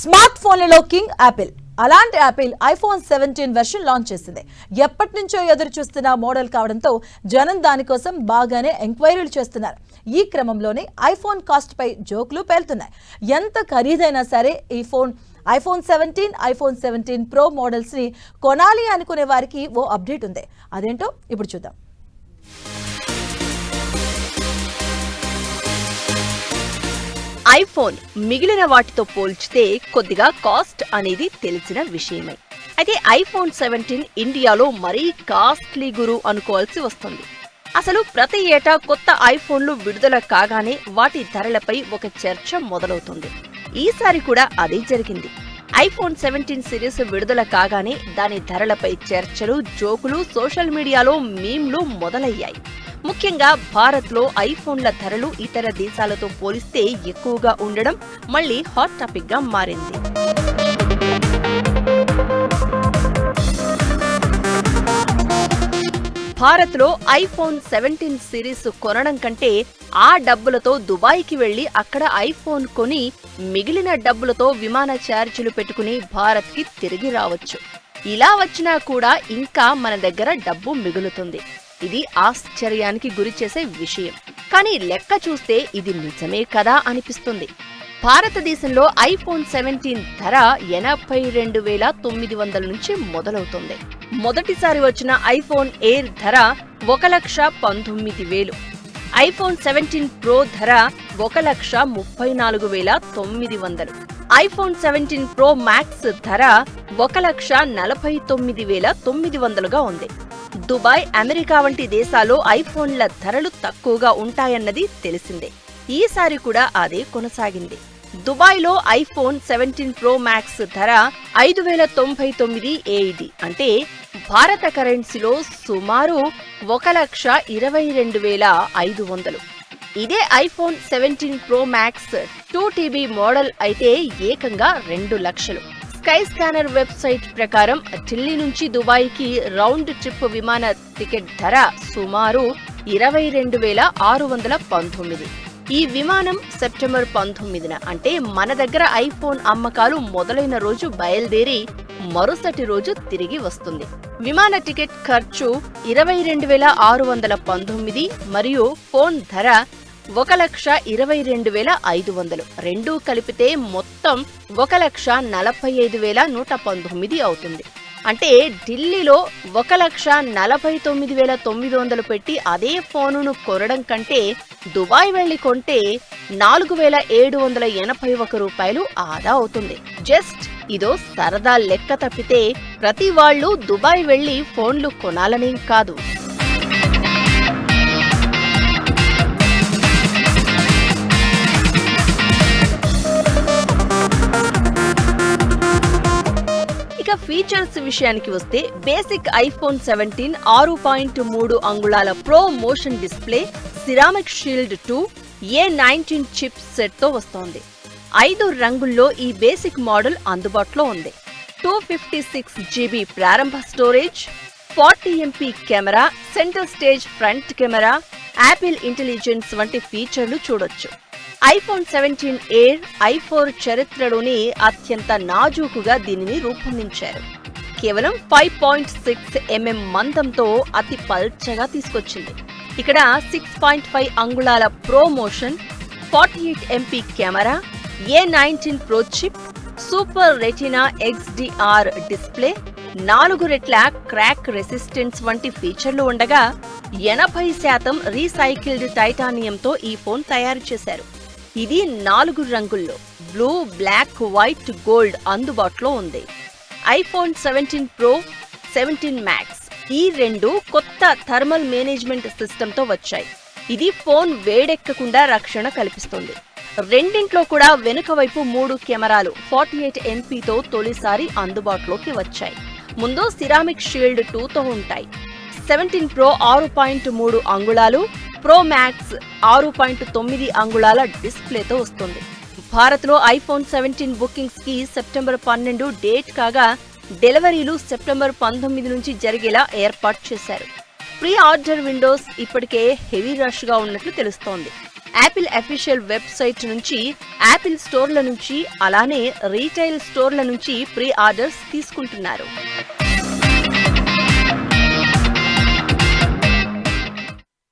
Smart ఫోన్లలో king Apple అలాంటి Apple iPhone seventeen version launch చేసింది. ఎప్పటి నుంచో ఎదురు చూస్తున్న మోడల్ కావడంతో జనం దానికోసం బాగానే ఎంక్వైరీలు చేస్తున్నారు. ఈ క్రమంలోనే ఐఫోన్ కాస్ట్పై జోక్లు జోకులు పేలుతున్నాయి. ఎంత ఖరీదైనా సరే ఈ phone iPhone seventeen iPhone seventeen pro మోడల్స్ని కొనాలి అనుకునే వారికి ఓ అప్డేట్ ఉంది. అదేంటో ఇప్పుడు చూద్దాం. ఐఫోన్ మిగిలిన వాటితో పోల్చితే కొద్దిగా కాస్ట్ అనేది తెలిసిన విషయమే. అయితే ఐఫోన్ సెవెంటీన్ ఇండియాలో మరీ కాస్ట్లీ గురు అనుకోవాల్సి వస్తుంది. అసలు ప్రతి ఏటా కొత్త ఐఫోన్లు విడుదల కాగానే వాటి ధరలపై ఒక చర్చ మొదలవుతుంది. ఈసారి కూడా అదే జరిగింది. ఐఫోన్ సెవెంటీన్ సిరీస్ విడుదల కాగానే దాని ధరలపై చర్చలు జోకులు సోషల్ మీడియాలో మీమ్లు మొదలయ్యాయి. ముఖ్యంగా భారత్లో ఐఫోన్ల ధరలు ఇతర దేశాలతో పోలిస్తే ఎక్కువగా ఉండడం మళ్ళీ హాట్ టాపిక్గా మారింది. భారత్లో ఐఫోన్ సెవెంటీన్ సిరీస్ కొనడం కంటే ఆ డబ్బులతో దుబాయ్కి వెళ్ళి అక్కడ ఐఫోన్ కొని మిగిలిన డబ్బులతో విమాన ఛార్జీలు పెట్టుకుని భారత్కి తిరిగి రావచ్చు. ఇలా వచ్చినా కూడా ఇంకా మన దగ్గర డబ్బు మిగులుతుంది. ఇది ఆశ్చర్యానికి గురి చేసే విషయం. కానీ లెక్క చూస్తే ఇది నిజమే కదా అనిపిస్తుంది. భారతదేశంలో ఐఫోన్ సెవెంటీన్ ధర ఎనభై రెండు వేల తొమ్మిది వందల నుంచి మొదలవుతుంది. మొదటిసారి వచ్చిన ఐఫోన్ ఎయిర్ ధర ఒక లక్ష పంతొమ్మిది వేలు. ఐఫోన్ సెవెంటీన్ ప్రో ధర ఒక లక్ష ముప్పై నాలుగు వేల తొమ్మిది వందలు. ఐఫోన్ సెవెంటీన్ ప్రో మ్యాక్స్ ధర ఒక లక్ష నలభై తొమ్మిది వేల తొమ్మిది వందలుగా ఉంది. దుబాయ్ అమెరికా వంటి దేశాల్లో ఐఫోన్ల ధరలు తక్కువగా ఉంటాయన్నది తెలిసిందే. ఈసారి కూడా అదే కొనసాగింది. దుబాయ్లో ఐఫోన్ సెవెంటీన్ ప్రో మ్యాక్స్ ధర ఐదు వేల తొంభై తొమ్మిది ఏఐడి అంటే భారత కరెన్సీలో సుమారు ఒక లక్ష ఇరవై రెండు వేల ఐదు వందలు. ఇదే iPhone seventeen pro max two TB model అయితే ఏకంగా రెండు లక్షలు. స్కై స్కానర్ వెబ్సైట్ ప్రకారం ఢిల్లీ నుంచి దుబాయ్కి రౌండ్ ట్రిప్ విమాన టికెట్ ధర సుమారు ఇరవై రెండు వేల ఆరు వందల పంతొమ్మిది. ఈ విమానం సెప్టెంబర్ పంతొమ్మిదిన అంటే మన దగ్గర ఐఫోన్ అమ్మకాలు మొదలైన రోజు బయలుదేరి మరుసటి రోజు తిరిగి వస్తుంది. విమాన టికెట్ ఖర్చు ఇరవై రెండు వేల ఆరు వందల పంతొమ్మిది మరియు ఫోన్ ధర ఒక లక్ష ఇరవై రెండు వేల ఐదు వందలు. రెండూ కలిపితే మొత్తం ఒక లక్ష నలభై ఐదు వేల నూట పంతొమ్మిది అవుతుంది. అంటే ఢిల్లీలో ఒక లక్ష నలభై తొమ్మిది వేల తొమ్మిది వందలు పెట్టి అదే ఫోనును కొనడం కంటే దుబాయ్ వెళ్ళి కొంటే నాలుగు వేల ఏడు వందల ఎనభై ఒక రూపాయలు ఆదా అవుతుంది. జస్ట్ ఇదో సరదా లెక్క తప్పితే ప్రతి వాళ్ళు దుబాయ్ వెళ్ళి ఫోన్లు కొనాలనేం కాదు. ఇక ఫీచర్స్ విషయానికి వస్తే బేసిక్ ఐఫోన్ సెవెంటీన్ ఆరు పాయింట్ మూడు అంగుళాల pro motion display ceramic shield two A nineteen chip సెట్తో వస్తోంది. ఐదు రంగుల్లో ఈ బేసిక్ మోడల్ అందుబాటులో ఉంది. టూ ఫిఫ్టీ సిక్స్ జీబీ ప్రారంభ storage forty MP camera centre stage front camera Apple intelligence వంటి ఫీచర్లు చూడొచ్చు. ఐఫోన్ సెవెంటీన్ ఎయిర్ ఐఫోర్ చరిత్రలోని అత్యంత నాజూకుగా దీనిని రూపొందించారు. కేవలం ఫైవ్ పాయింట్ సిక్స్ ఎంఎం మందంతో అతి పల్చగా తీసుకొచ్చింది. ఇక్కడ సిక్స్ పాయింట్ ఫైవ్ అంగుళాల promotion forty eight MP camera A nineteen pro chip super Retina XDR display నాలుగు రెట్ల క్రాక్ రెసిస్టెన్స్ వంటి ఫీచర్లు ఉండగా ఎనభై శాతం రీసైకిల్డ్ టైటానియంతో ఈ ఫోన్ తయారు చేశారు. ఇది నాలుగు రంగుల్లో బ్లూ బ్లాక్ వైట్ గోల్డ్ అందుబాటులో ఉంది. IPhone seventeen pro seventeen max ఈ రెండు కొత్త థర్మల్ మేనేజ్మెంట్ సిస్టంతో వచ్చాయి. ఇది ఫోన్ వేడెక్కకుండా రక్షణ కల్పిస్తుంది. రెండింట్లో కూడా వెనుక వైపు మూడు కెమెరాలు ఫార్టీ ఎయిట్ ఎంపీతో తొలిసారి అందుబాటులోకి వచ్చాయి. ముందు సిరామిక్ షీల్డ్ టూతో ఉంటాయి. సెవెంటీన్ ప్రో ఆరు పాయింట్ మూడు అంగుళాలు ప్రో మ్యాక్స్ ఆరు పాయింట్ తొమ్మిది అంగుళాల డిస్ప్లేతో వస్తుంది. భారత్లో ఐఫోన్ సెవెంటీన్ బుకింగ్స్కి సెప్టెంబర్ పన్నెండు డేట్ కాగా డెలివరీలు సెప్టెంబర్ పంతొమ్మిది నుంచి జరిగేలా ఏర్పాటు చేశారు. ప్రీ ఆర్డర్ విండోస్ ఇప్పటికే హెవీ రష్గా ఉన్నట్లు తెలుస్తోంది. యాపిల్ అఫీషియల్ వెబ్సైట్ నుంచి యాపిల్ స్టోర్ల నుంచి అలానే రీటైల్ స్టోర్ల నుంచి ప్రీ ఆర్డర్స్ తీసుకుంటున్నారు.